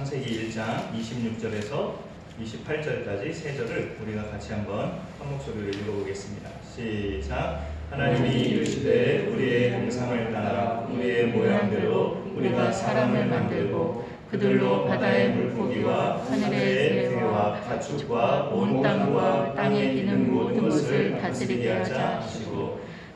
창세기 1장 26절에서 28절까지 세 절을 우리가 같이 한번 한 목소리로 읽어보겠습니다. 시작. 하나님이 이르시되 우리의 형상을 따라 우리의 모양대로 우리가 사람을 만들고 그들로 바다의 물고기와 하늘의 새와 가축과 온 땅과 땅에 기는 모든 것을 다스리게 하자 하시고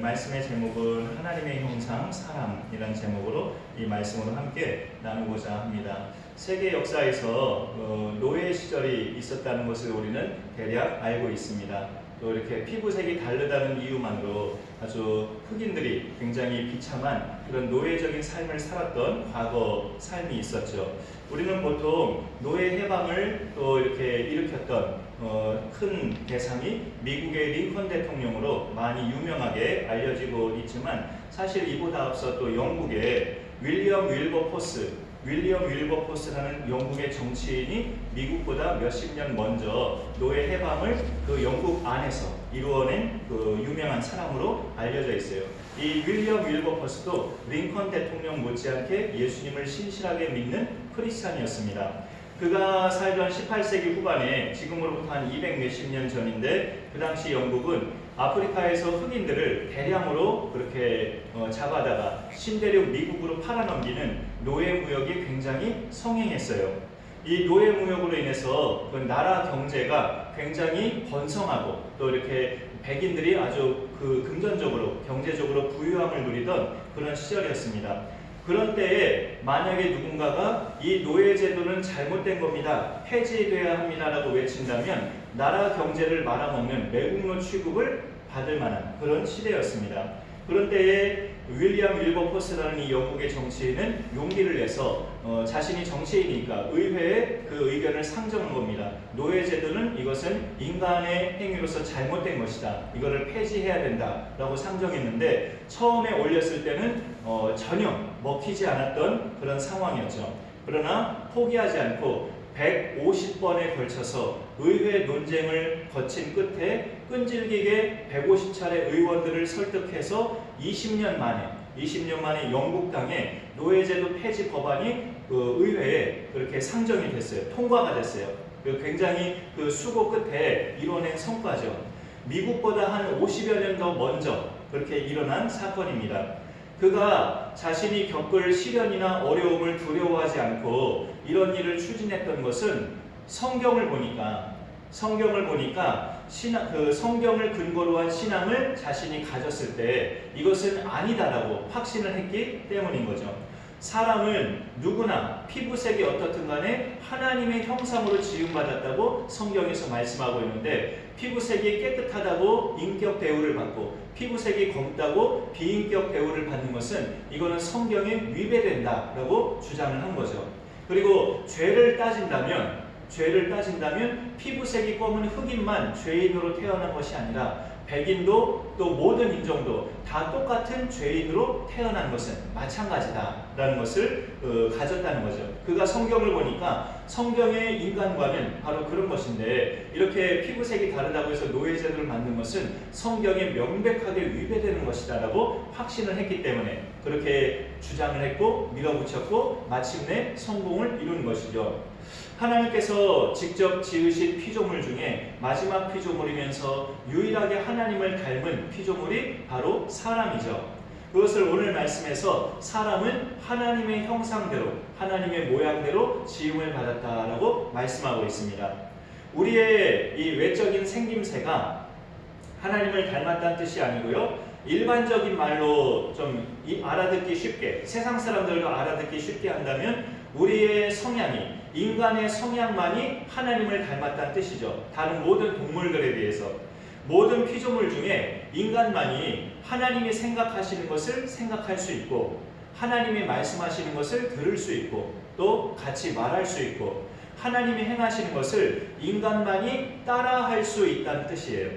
말씀의 제목은 하나님의 형상 사람이라는 제목으로 이 말씀으로 함께 나누고자 합니다. 세계 역사에서 어, 노예 시절이 있었다는 것을 우리는 대략 알고 있습니다. 또 이렇게 피부색이 다르다는 이유만으로 아주 흑인들이 굉장히 비참한 그런 노예적인 삶을 살았던 과거 삶이 있었죠. 우리는 보통 노예 해방을 또 이렇게 일으켰던 어, 큰 대상이 미국의 링컨 대통령으로 많이 유명하게 알려지고 있지만 사실 이보다 앞서 또 영국의 윌리엄 윌버포스 윌리엄 윌버포스라는 영국의 정치인이 미국보다 몇십 년 먼저 노예 해방을 그 영국 안에서 이루어낸 그 유명한 사람으로 알려져 있어요. 이 윌리엄 윌버포스도 링컨 대통령 못지않게 예수님을 신실하게 믿는 크리스찬이었습니다. 그가 살던 18세기 후반에 지금으로부터 한 200 몇십 년 전인데 그 당시 영국은 아프리카에서 흑인들을 대량으로 그렇게 어, 잡아다가 신대륙 미국으로 팔아넘기는 노예 무역이 굉장히 성행했어요. 이 노예 무역으로 인해서 그 나라 경제가 굉장히 번성하고 또 이렇게 백인들이 아주 그 금전적으로 경제적으로 부유함을 누리던 그런 시절이었습니다. 그런 때에 만약에 누군가가 이 노예 제도는 잘못된 겁니다. 폐지돼야 합니다라고 외친다면 나라 경제를 말아먹는 매국노 취급을 받을 만한 그런 시대였습니다. 그런 때에 윌리엄 윌버포스라는 이 영국의 정치인은 용기를 내서 어, 자신이 정치인이니까 의회에 그 의견을 상정한 겁니다. 노예 제도는 이것은 인간의 행위로서 잘못된 것이다. 이거를 폐지해야 된다 라고 상정했는데 처음에 올렸을 때는 어, 전혀 먹히지 않았던 그런 상황이었죠. 그러나 포기하지 않고 150번에 걸쳐서 의회 논쟁을 거친 끝에 끈질기게 150차례 의원들을 설득해서 20년 만에 20년 만에 영국 땅에 노예제도 폐지 법안이 그 의회에 그렇게 상정이 됐어요. 통과가 됐어요. 그 굉장히 그 수고 끝에 이뤄낸 성과죠. 미국보다 한 50여 년 더 먼저 그렇게 일어난 사건입니다. 그가 자신이 겪을 시련이나 어려움을 두려워하지 않고 이런 일을 추진했던 것은 성경을 보니까 성경을 보니까 신앙, 그 성경을 근거로 한 신앙을 자신이 가졌을 때 이것은 아니다라고 확신을 했기 때문인 거죠. 사람은 누구나 피부색이 어떻든 간에 하나님의 형상으로 지음받았다고 성경에서 말씀하고 있는데 피부색이 깨끗하다고 인격 대우를 받고 피부색이 검다고 비인격 대우를 받는 것은 이거는 성경에 위배된다라고 주장을 한 거죠. 그리고 죄를 따진다면 죄를 따진다면 피부색이 검은 흑인만 죄인으로 태어난 것이 아니라 백인도 또 모든 인종도 다 똑같은 죄인으로 태어난 것은 마찬가지다라는 것을 어, 가졌다는 거죠. 그가 성경을 보니까 성경의 인간과는 바로 그런 것인데 이렇게 피부색이 다르다고 해서 노예제도를 만든 것은 성경에 명백하게 위배되는 것이다라고 확신을 했기 때문에 그렇게 주장을 했고 밀어붙였고 마침내 성공을 이룬 것이죠. 하나님께서 직접 지으신 피조물 중에 마지막 피조물이면서 유일하게 하나님을 닮은 피조물이 바로 사람이죠. 그것을 오늘 말씀에서 사람은 하나님의 형상대로, 하나님의 모양대로 지음을 받았다라고 말씀하고 있습니다. 우리의 이 외적인 생김새가 하나님을 닮았다는 뜻이 아니고요. 일반적인 말로 좀 알아듣기 쉽게, 세상 사람들도 알아듣기 쉽게 한다면 우리의 성향이 인간의 성향만이 하나님을 닮았다는 뜻이죠. 다른 모든 동물들에 비해서. 모든 피조물 중에 인간만이 하나님이 생각하시는 것을 생각할 수 있고, 하나님이 말씀하시는 것을 들을 수 있고, 또 같이 말할 수 있고, 하나님이 행하시는 것을 인간만이 따라할 수 있다는 뜻이에요.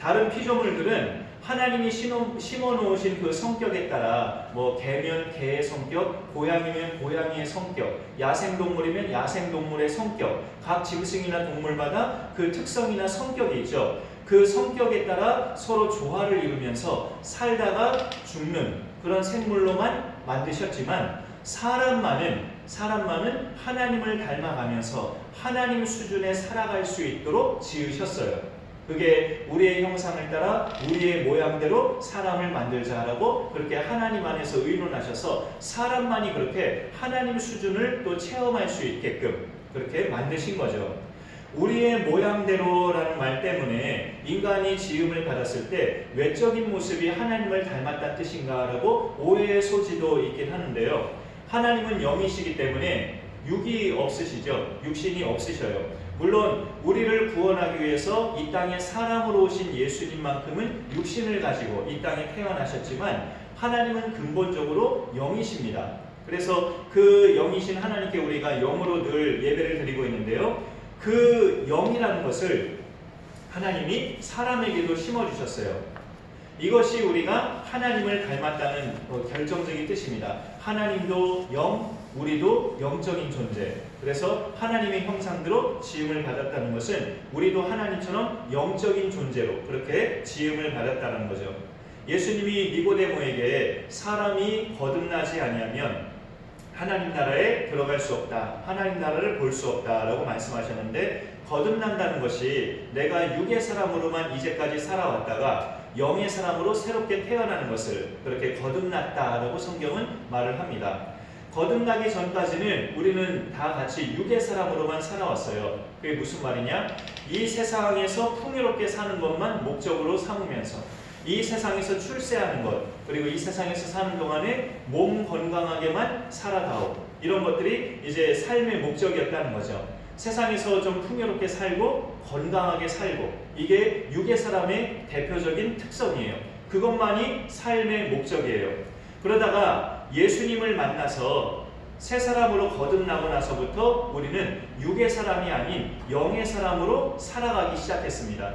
다른 피조물들은 하나님이 심어 놓으신 그 성격에 따라 뭐 개면 개의 성격, 고양이면 고양이의 성격, 야생 동물이면 야생 동물의 성격, 각 짐승이나 동물마다 그 특성이나 성격이 있죠. 그 성격에 따라 서로 조화를 이루면서 살다가 죽는 그런 생물로만 만드셨지만 사람만은 사람만은 하나님을 닮아가면서 하나님 수준에 살아갈 수 있도록 지으셨어요. 그게 우리의 형상을 따라 우리의 모양대로 사람을 만들자라고 그렇게 하나님 안에서 의논하셔서 사람만이 그렇게 하나님 수준을 또 체험할 수 있게끔 그렇게 만드신 거죠. 우리의 모양대로라는 말 때문에 인간이 지음을 받았을 때 외적인 모습이 하나님을 닮았다는 뜻인가라고 오해의 소지도 있긴 하는데요. 하나님은 영이시기 때문에 육이 없으시죠. 육신이 없으셔요. 물론 우리를 구원하기 위해서 이 땅에 사람으로 오신 예수님만큼은 육신을 가지고 이 땅에 태어나셨지만 하나님은 근본적으로 영이십니다. 그래서 그 영이신 하나님께 우리가 영으로 늘 예배를 드리고 있는데요. 그 영이라는 것을 하나님이 사람에게도 심어주셨어요. 이것이 우리가 하나님을 닮았다는 뭐 결정적인 뜻입니다. 하나님도 영, 우리도 영적인 존재. 그래서 하나님의 형상대로 지음을 받았다는 것은 우리도 하나님처럼 영적인 존재로 그렇게 지음을 받았다는 거죠. 예수님이 니고데모에게 사람이 거듭나지 아니하면 하나님 나라에 들어갈 수 없다. 하나님 나라를 볼 수 없다라고 말씀하셨는데 거듭난다는 것이 내가 육의 사람으로만 이제까지 살아왔다가 영의 사람으로 새롭게 태어나는 것을 그렇게 거듭났다라고 성경은 말을 합니다. 거듭나기 전까지는 우리는 다 같이 육의 사람으로만 살아왔어요. 그게 무슨 말이냐? 이 세상에서 풍요롭게 사는 것만 목적으로 삼으면서 이 세상에서 출세하는 것 그리고 이 세상에서 사는 동안에 몸 건강하게만 살아가오 이런 것들이 이제 삶의 목적이었다는 거죠. 세상에서 좀 풍요롭게 살고 건강하게 살고 이게 육의 사람의 대표적인 특성이에요. 그것만이 삶의 목적이에요. 그러다가 예수님을 만나서 새 사람으로 거듭나고 나서부터 우리는 육의 사람이 아닌 영의 사람으로 살아가기 시작했습니다.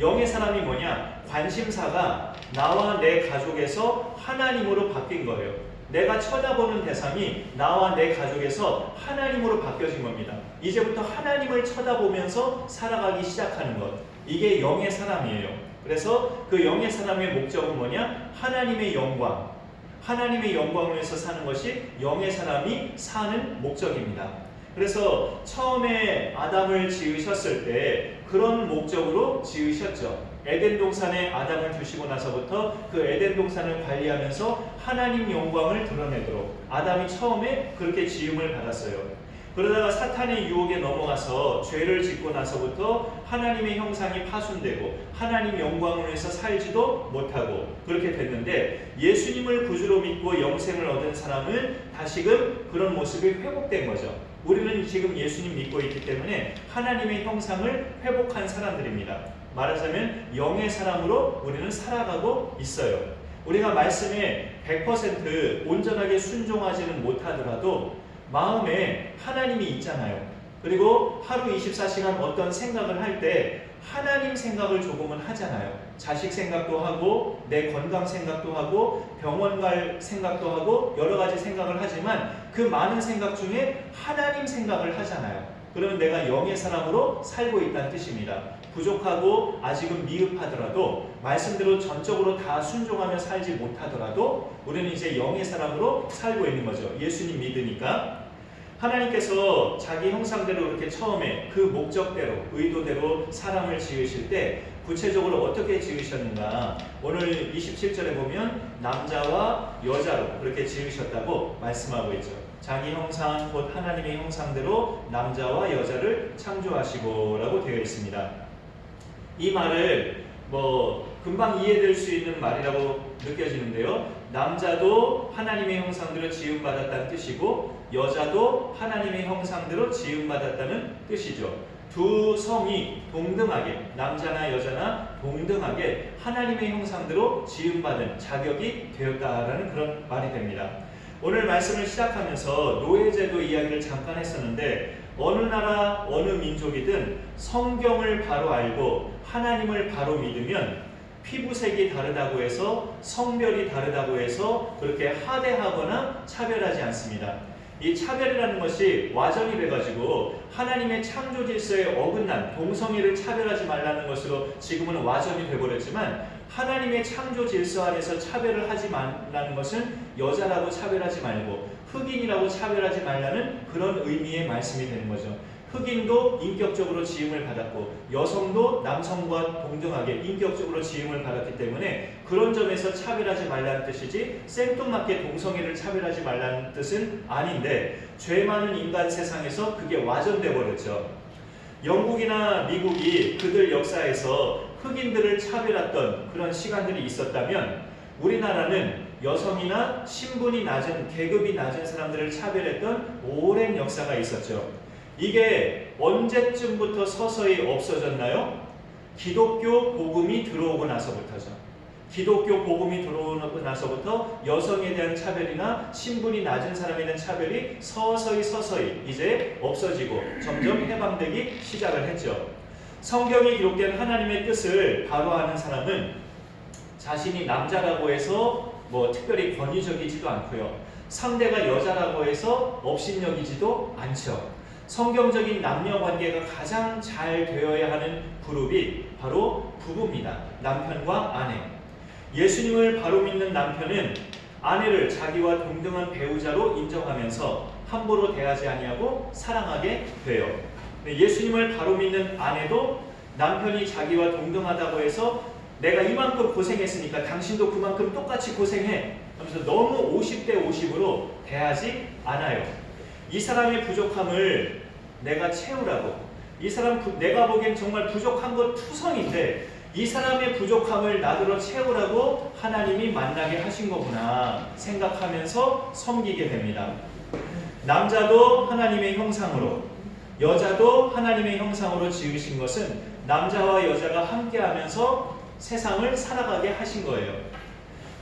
영의 사람이 뭐냐? 관심사가 나와 내 가족에서 하나님으로 바뀐 거예요. 내가 쳐다보는 대상이 나와 내 가족에서 하나님으로 바뀌어진 겁니다. 이제부터 하나님을 쳐다보면서 살아가기 시작하는 것. 이게 영의 사람이에요. 그래서 그 영의 사람의 목적은 뭐냐? 하나님의 영광. 하나님의 영광을 위해서 사는 것이 영의 사람이 사는 목적입니다. 그래서 처음에 아담을 지으셨을 때 그런 목적으로 지으셨죠. 에덴 동산에 아담을 두시고 나서부터 그 에덴 동산을 관리하면서 하나님 영광을 드러내도록 아담이 처음에 그렇게 지음을 받았어요. 그러다가 사탄의 유혹에 넘어가서 죄를 짓고 나서부터 하나님의 형상이 파손되고 하나님 영광을 위해서 살지도 못하고 그렇게 됐는데 예수님을 구주로 믿고 영생을 얻은 사람은 다시금 그런 모습이 회복된 거죠. 우리는 지금 예수님 믿고 있기 때문에 하나님의 형상을 회복한 사람들입니다. 말하자면 영의 사람으로 우리는 살아가고 있어요. 우리가 말씀에 100% 온전하게 순종하지는 못하더라도 마음에 하나님이 있잖아요. 그리고 하루 24시간 어떤 생각을 할 때 하나님 생각을 조금은 하잖아요. 자식 생각도 하고 내 건강 생각도 하고 병원 갈 생각도 하고 여러 가지 생각을 하지만 그 많은 생각 중에 하나님 생각을 하잖아요. 그러면 내가 영의 사람으로 살고 있다는 뜻입니다. 부족하고 아직은 미흡하더라도 말씀대로 전적으로 다 순종하며 살지 못하더라도 우리는 이제 영의 사람으로 살고 있는 거죠. 예수님 믿으니까 하나님께서 자기 형상대로 이렇게 처음에 그 목적대로 의도대로 사람을 지으실 때 구체적으로 어떻게 지으셨는가 오늘 27절에 보면 남자와 여자로 그렇게 지으셨다고 말씀하고 있죠. 자기 형상 곧 하나님의 형상대로 남자와 여자를 창조하시고라고 되어 있습니다. 이 말을 뭐 금방 이해될 수 있는 말이라고 느껴지는데요. 남자도 하나님의 형상대로 지음받았다는 뜻이고 여자도 하나님의 형상대로 지음받았다는 뜻이죠. 두 성이 동등하게 남자나 여자나 동등하게 하나님의 형상대로 지음받은 자격이 되었다라는 그런 말이 됩니다. 오늘 말씀을 시작하면서 노예제도 이야기를 잠깐 했었는데 어느 나라 어느 민족이든 성경을 바로 알고 하나님을 바로 믿으면 피부색이 다르다고 해서 성별이 다르다고 해서 그렇게 하대하거나 차별하지 않습니다. 이 차별이라는 것이 와전이 돼가지고 하나님의 창조 질서에 어긋난 동성애를 차별하지 말라는 것으로 지금은 와전이 돼버렸지만 하나님의 창조 질서 안에서 차별을 하지 말라는 것은 여자라고 차별하지 말고 흑인이라고 차별하지 말라는 그런 의미의 말씀이 되는 거죠. 흑인도 인격적으로 지음을 받았고 여성도 남성과 동등하게 인격적으로 지음을 받았기 때문에 그런 점에서 차별하지 말라는 뜻이지 생뚱맞게 동성애를 차별하지 말라는 뜻은 아닌데 죄 많은 인간 세상에서 그게 와전돼 버렸죠. 영국이나 미국이 그들 역사에서 흑인들을 차별했던 그런 시간들이 있었다면 우리나라는 여성이나 신분이 낮은 계급이 낮은 사람들을 차별했던 오랜 역사가 있었죠. 이게 언제쯤부터 서서히 없어졌나요? 기독교 복음이 들어오고 나서부터죠. 기독교 복음이 들어오고 나서부터 여성에 대한 차별이나 신분이 낮은 사람에 대한 차별이 서서히 서서히 이제 없어지고 점점 해방되기 시작을 했죠. 성경에 기록된 하나님의 뜻을 바로 아는 사람은 자신이 남자라고 해서 뭐 특별히 권위적이지도 않고요. 상대가 여자라고 해서 업신여기지도 않죠. 성경적인 남녀 관계가 가장 잘 되어야 하는 그룹이 바로 부부입니다. 남편과 아내. 예수님을 바로 믿는 남편은 아내를 자기와 동등한 배우자로 인정하면서 함부로 대하지 아니하고 사랑하게 돼요. 예수님을 바로 믿는 아내도 남편이 자기와 동등하다고 해서 내가 이만큼 고생했으니까 당신도 그만큼 똑같이 고생해. 하면서 너무 50대 50으로 대하지 않아요. 이 사람의 부족함을 내가 채우라고. 이 사람 부, 내가 보기엔 정말 부족한 것 투성인데 이 사람의 부족함을 나더러 채우라고 하나님이 만나게 하신 거구나 생각하면서 섬기게 됩니다. 남자도 하나님의 형상으로 여자도 하나님의 형상으로 지으신 것은 남자와 여자가 함께하면서 세상을 살아가게 하신 거예요.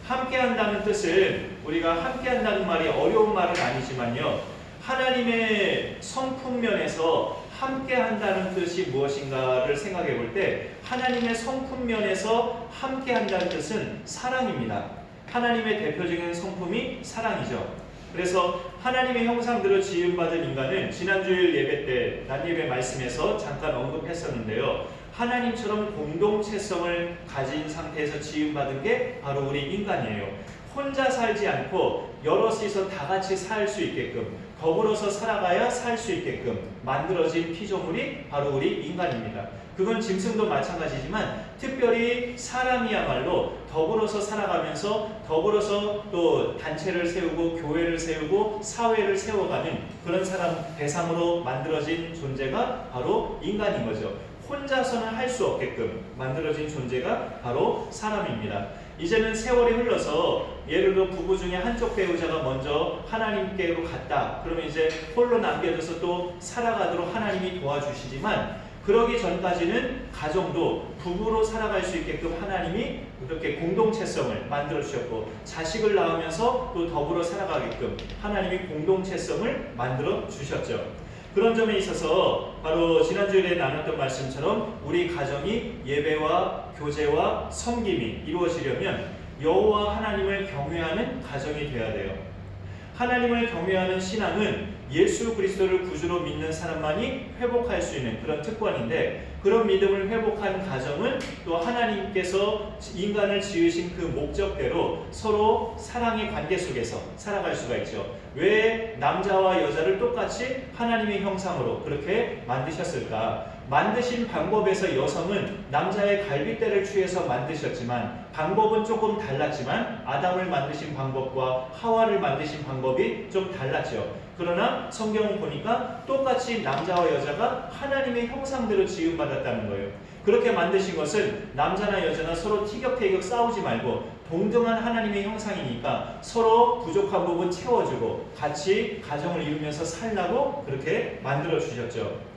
함께한다는 뜻은 우리가 함께한다는 말이 어려운 말은 아니지만요. 하나님의 성품면에서 함께 한다는 뜻이 무엇인가를 생각해 볼 때 하나님의 성품면에서 함께 한다는 뜻은 사랑입니다. 하나님의 대표적인 성품이 사랑이죠. 그래서 하나님의 형상대로 지음받은 인간은 지난주일 예배 때 난예배 말씀에서 잠깐 언급했었는데요. 하나님처럼 공동체성을 가진 상태에서 지음받은 게 바로 우리 인간이에요. 혼자 살지 않고 여럿이서 다 같이 살 수 있게끔 더불어서 살아가야 살 수 있게끔 만들어진 피조물이 바로 우리 인간입니다. 그건 짐승도 마찬가지지만 특별히 사람이야말로 더불어서 살아가면서 더불어서 또 단체를 세우고 교회를 세우고 사회를 세워가는 그런 사람 대상으로 만들어진 존재가 바로 인간인 거죠. 혼자서는 할 수 없게끔 만들어진 존재가 바로 사람입니다. 이제는 세월이 흘러서 예를 들어 부부 중에 한쪽 배우자가 먼저 하나님께로 갔다. 그러면 이제 홀로 남겨져서 또 살아가도록 하나님이 도와주시지만 그러기 전까지는 가정도 부부로 살아갈 수 있게끔 하나님이 그렇게 공동체성을 만들어 주셨고 자식을 낳으면서 또 더불어 살아가게끔 하나님이 공동체성을 만들어 주셨죠. 그런 점에 있어서 바로 지난주에 나눴던 말씀처럼 우리 가정이 예배와 교제와 섬김이 이루어지려면 여호와 하나님을 경외하는 가정이 되어야 돼요. 하나님을 경외하는 신앙은 예수 그리스도를 구주로 믿는 사람만이 회복할 수 있는 그런 특권인데 그런 믿음을 회복한 가정은 또 하나님께서 인간을 지으신 그 목적대로 서로 사랑의 관계 속에서 살아갈 수가 있죠. 왜 남자와 여자를 똑같이 하나님의 형상으로 그렇게 만드셨을까? 만드신 방법에서 여성은 남자의 갈비뼈를 취해서 만드셨지만 방법은 조금 달랐지만 아담을 만드신 방법과 하와를 만드신 방법이 좀 달랐죠. 그러나 성경을 보니까 똑같이 남자와 여자가 하나님의 형상대로 지음받았다는 거예요. 그렇게 만드신 것은 남자나 여자나 서로 티격태격 싸우지 말고 동등한 하나님의 형상이니까 서로 부족한 부분 채워주고 같이 가정을 이루면서 살라고 그렇게 만들어 주셨죠.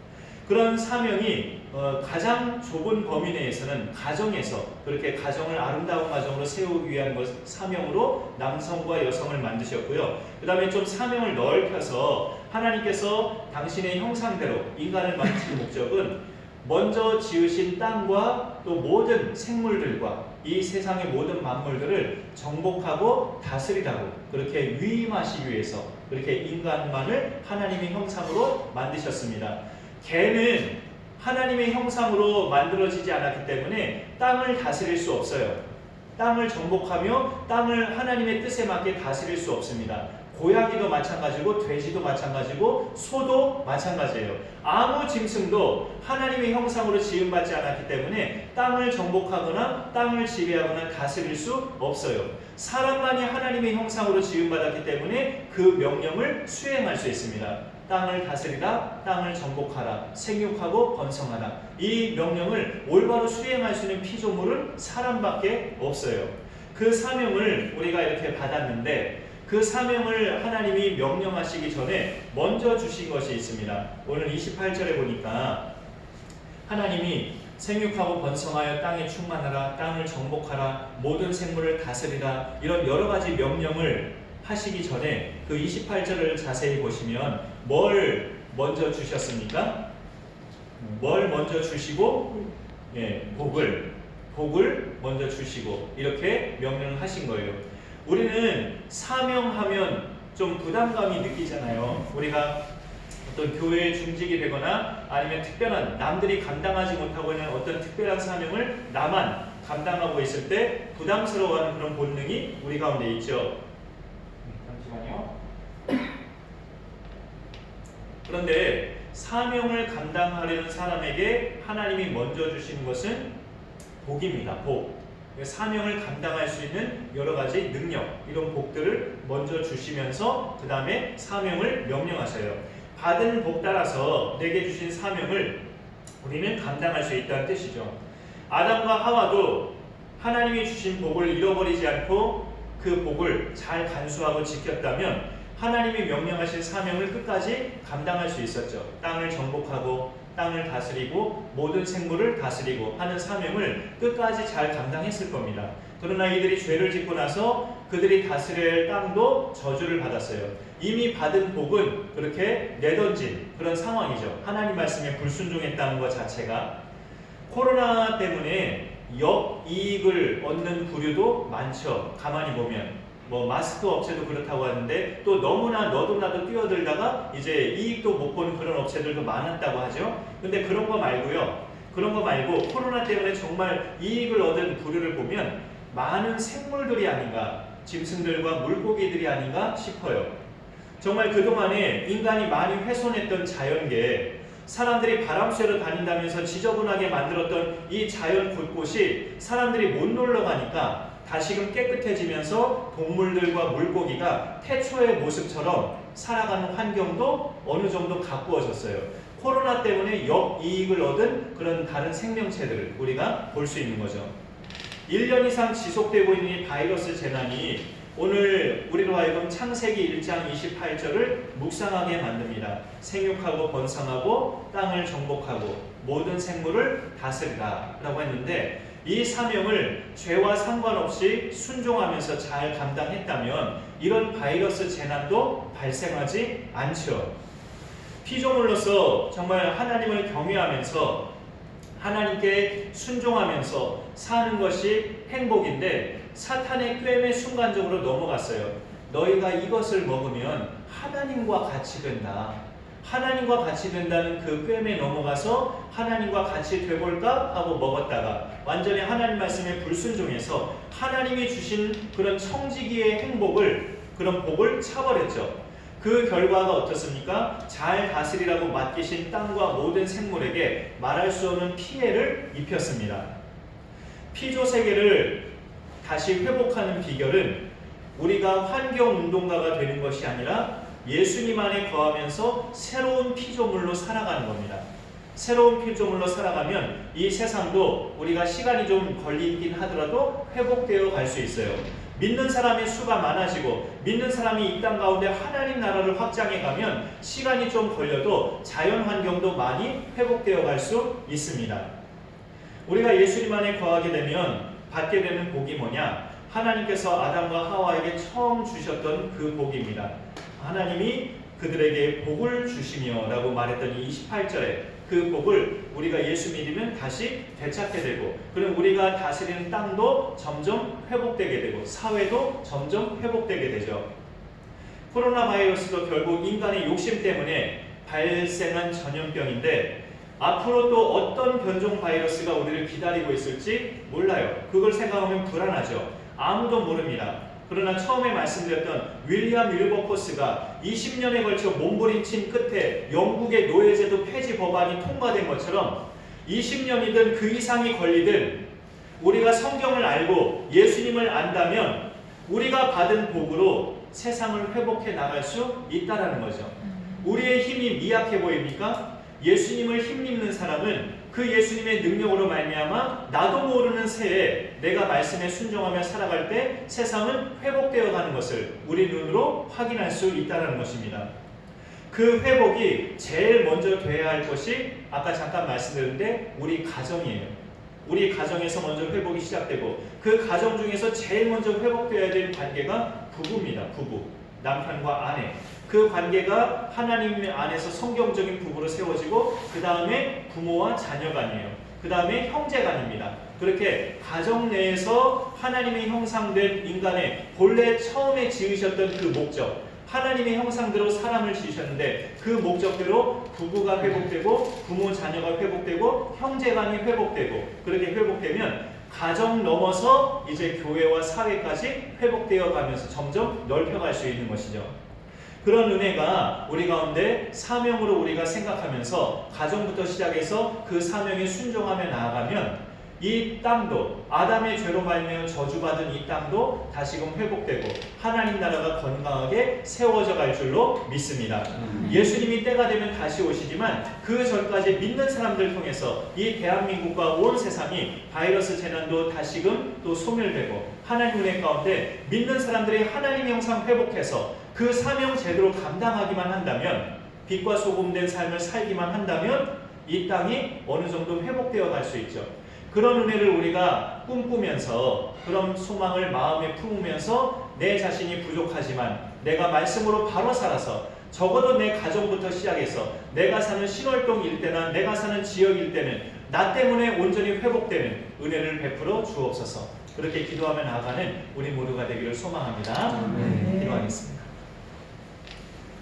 그런 사명이 어, 가장 좁은 범위 내에서는 가정에서 그렇게 가정을 아름다운 가정으로 세우기 위한 것, 사명으로 남성과 여성을 만드셨고요. 그 다음에 좀 사명을 넓혀서 하나님께서 당신의 형상대로 인간을 만드신 목적은 먼저 지으신 땅과 또 모든 생물들과 이 세상의 모든 만물들을 정복하고 다스리라고 그렇게 위임하시기 위해서 그렇게 인간만을 하나님의 형상으로 만드셨습니다. 개는 하나님의 형상으로 만들어지지 않았기 때문에 땅을 다스릴 수 없어요. 땅을 정복하며 땅을 하나님의 뜻에 맞게 다스릴 수 없습니다. 고양이도 마찬가지고 돼지도 마찬가지고 소도 마찬가지예요. 아무 짐승도 하나님의 형상으로 지음받지 않았기 때문에 땅을 정복하거나 땅을 지배하거나 다스릴 수 없어요. 사람만이 하나님의 형상으로 지음받았기 때문에 그 명령을 수행할 수 있습니다. 땅을 다스리라, 땅을 정복하라, 생육하고 번성하라. 이 명령을 올바로 수행할 수 있는 피조물은 사람밖에 없어요. 그 사명을 우리가 이렇게 받았는데 그 사명을 하나님이 명령하시기 전에 먼저 주신 것이 있습니다. 오늘 28절에 보니까 하나님이 생육하고 번성하여 땅에 충만하라, 땅을 정복하라, 모든 생물을 다스리라 이런 여러 가지 명령을 하시기 전에 그 28절을 자세히 보시면 뭘 먼저 주셨습니까? 뭘 먼저 주시고 예, 복을 복을 먼저 주시고 이렇게 명령을 하신 거예요. 우리는 사명하면 좀 부담감이 느끼잖아요. 우리가 어떤 교회에 중직이 되거나 아니면 특별한 남들이 감당하지 못하고 있는 어떤 특별한 사명을 나만 감당하고 있을 때 부담스러워하는 그런 본능이 우리 가운데 있죠. 잠시만요. 그런데 사명을 감당하려는 사람에게 하나님이 먼저 주시는 것은 복입니다. 복. 사명을 감당할 수 있는 여러 가지 능력, 이런 복들을 먼저 주시면서 그 다음에 사명을 명령하셔요. 받은 복 따라서 내게 주신 사명을 우리는 감당할 수 있다는 뜻이죠. 아담과 하와도 하나님이 주신 복을 잃어버리지 않고 그 복을 잘 간수하고 지켰다면 하나님이 명령하신 사명을 끝까지 감당할 수 있었죠. 땅을 정복하고 땅을 다스리고 모든 생물을 다스리고 하는 사명을 끝까지 잘 감당했을 겁니다. 그러나 이들이 죄를 짓고 나서 그들이 할 땅도 저주를 받았어요. 이미 받은 복은 그렇게 내던진 그런 상황이죠. 하나님 말씀에 불순종했다는 것 자체가 코로나 때문에 역이익을 얻는 부류도 많죠. 가만히 보면 뭐 마스크 업체도 그렇다고 하는데 또 너무나 너도 나도 뛰어들다가 이제 이익도 못 보는 그런 업체들도 많았다고 하죠. 근데 그런 거 말고요. 그런 거 말고 코로나 때문에 정말 이익을 얻은 부류를 보면 많은 생물들이 아닌가, 짐승들과 물고기들이 아닌가 싶어요. 정말 그동안에 인간이 많이 훼손했던 자연계, 사람들이 바람 쐬러 다닌다면서 지저분하게 만들었던 이 자연 곳곳이 사람들이 못 놀러 가니까 다시금 깨끗해지면서 동물들과 물고기가 태초의 모습처럼 살아가는 환경도 어느 정도 가꾸어졌어요. 코로나 때문에 역이익을 얻은 그런 다른 생명체들을 우리가 볼 수 있는 거죠. 1년 이상 지속되고 있는 이 바이러스 재난이 오늘 우리로 하여금 창세기 1장 28절을 묵상하게 만듭니다. 생육하고 번성하고 땅을 정복하고 모든 생물을 다스리라 라고 했는데 이 사명을 죄와 상관없이 순종하면서 잘 감당했다면 이런 바이러스 재난도 발생하지 않죠. 피조물로서 정말 하나님을 경외하면서 하나님께 순종하면서 사는 것이 행복인데 사탄의 꿰매 순간적으로 넘어갔어요. 너희가 이것을 먹으면 하나님과 같이 된다. 하나님과 같이 된다는 그 꿰매 넘어가서 하나님과 같이 돼볼까 하고 먹었다가 완전히 하나님 말씀에 불순종해서 하나님이 주신 그런 청지기의 행복을 그런 복을 차버렸죠. 그 결과가 어떻습니까? 잘 다스리라고 맡기신 땅과 모든 생물에게 말할 수 없는 피해를 입혔습니다. 피조 세계를 다시 회복하는 비결은 우리가 환경 운동가가 되는 것이 아니라 예수님 안에 거하면서 새로운 피조물로 살아가는 겁니다. 새로운 피조물로 살아가면 이 세상도 우리가 시간이 좀 걸리긴 하더라도 회복되어 갈 수 있어요. 믿는 사람의 수가 많아지고 믿는 사람이 이 땅 가운데 하나님 나라를 확장해 가면 시간이 좀 걸려도 자연 환경도 많이 회복되어 갈 수 있습니다. 우리가 예수님 안에 거하게 되면 받게 되는 복이 뭐냐? 하나님께서 아담과 하와에게 처음 주셨던 그 복입니다. 하나님이 그들에게 복을 주시며 라고 말했던 이 28절에 그 복을 우리가 예수 믿으면 다시 되찾게 되고 그럼 우리가 다스리는 땅도 점점 회복되게 되고 사회도 점점 회복되게 되죠. 코로나 바이러스도 결국 인간의 욕심 때문에 발생한 전염병인데 앞으로 또 어떤 변종 바이러스가 우리를 기다리고 있을지 몰라요. 그걸 생각하면 불안하죠. 아무도 모릅니다. 그러나 처음에 말씀드렸던 윌리엄 윌버포스가 20년에 걸쳐 몸부림친 끝에 영국의 노예제도 폐지 법안이 통과된 것처럼 20년이든 그 이상이 걸리든 우리가 성경을 알고 예수님을 안다면 우리가 받은 복으로 세상을 회복해 나갈 수 있다라는 거죠. 우리의 힘이 미약해 보입니까? 예수님을 힘입는 사람은 그 예수님의 능력으로 말미암아 나도 모르는 새에 내가 말씀에 순종하며 살아갈 때 세상은 회복되어 가는 것을 우리 눈으로 확인할 수 있다는 것입니다. 그 회복이 제일 먼저 돼야 할 것이 아까 잠깐 말씀드렸는데 우리 가정이에요. 우리 가정에서 먼저 회복이 시작되고 그 가정 중에서 제일 먼저 회복되어야 될 관계가 부부입니다. 부부. 남편과 아내. 그 관계가 하나님 안에서 성경적인 부부로 세워지고 그 다음에 부모와 자녀 간이에요. 그 다음에 형제 간입니다. 그렇게 가정 내에서 하나님의 형상된 인간의 본래 처음에 지으셨던 그 목적, 하나님의 형상대로 사람을 지으셨는데 그 목적대로 부부가 회복되고 부모 자녀가 회복되고 형제간이 회복되고 그렇게 회복되면 가정 넘어서 이제 교회와 사회까지 회복되어 가면서 점점 넓혀갈 수 있는 것이죠. 그런 은혜가 우리 가운데 사명으로 우리가 생각하면서 가정부터 시작해서 그 사명에 순종하며 나아가면 이 땅도 아담의 죄로 말미암아 저주받은 이 땅도 다시금 회복되고 하나님 나라가 건강하게 세워져 갈 줄로 믿습니다. 예수님이 때가 되면 다시 오시지만 그 전까지 믿는 사람들 통해서 이 대한민국과 온 세상이 바이러스 재난도 다시금 또 소멸되고 하나님 은혜 가운데 믿는 사람들이 하나님의 형상 회복해서 그 사명 제대로 감당하기만 한다면 빛과 소금된 삶을 살기만 한다면 이 땅이 어느 정도 회복되어 갈 수 있죠. 그런 은혜를 우리가 꿈꾸면서 그런 소망을 마음에 품으면서 내 자신이 부족하지만 내가 말씀으로 바로 살아서 적어도 내 가정부터 시작해서 내가 사는 신월동 일대나 내가 사는 지역 일대는 나 때문에 온전히 회복되는 은혜를 베풀어 주옵소서. 그렇게 기도하며 나아가는 우리 모두가 되기를 소망합니다. 네. 기도하겠습니다.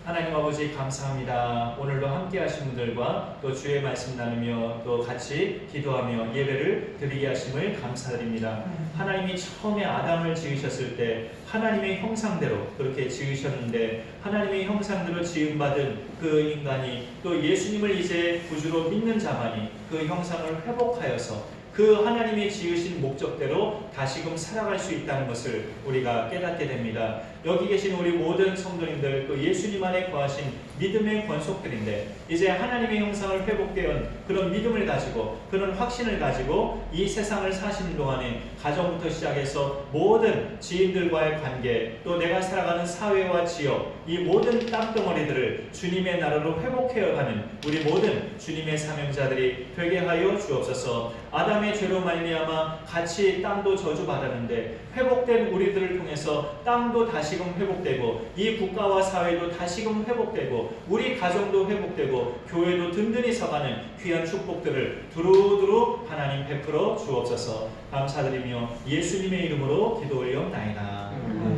하나님 아버지 감사합니다. 오늘도 함께 하신 분들과 또 주의 말씀 나누며 또 같이 기도하며 예배를 드리게 하심을 감사드립니다. 하나님이 처음에 아담을 지으셨을 때 하나님의 형상대로 그렇게 지으셨는데 하나님의 형상대로 지음받은 그 인간이 또 예수님을 이제 구주로 믿는 자만이 그 형상을 회복하여서 그 하나님이 지으신 목적대로 다시금 살아갈 수 있다는 것을 우리가 깨닫게 됩니다. 여기 계신 우리 모든 성도님들 또 예수님 안에 거하신 믿음의 권속들인데 이제 하나님의 형상을 회복되은 그런 믿음을 가지고 그런 확신을 가지고 이 세상을 사시는 동안에 가정부터 시작해서 모든 지인들과의 관계 또 내가 살아가는 사회와 지역 이 모든 땅덩어리들을 주님의 나라로 회복해가는 우리 모든 주님의 사명자들이 되게 하여 주옵소서. 아담의 죄로 말미암아 같이 땅도 저주받았는데 회복된 우리들을 통해서 땅도 다시 금 회복되고 이 국가와 사회도 다시금 회복되고 우리 가정도 회복되고 교회도 든든히 서가는 귀한 축복들을 두루두루 하나님 베풀어 주옵소서. 감사드리며 예수님의 이름으로 기도 올려옵나이다. 음.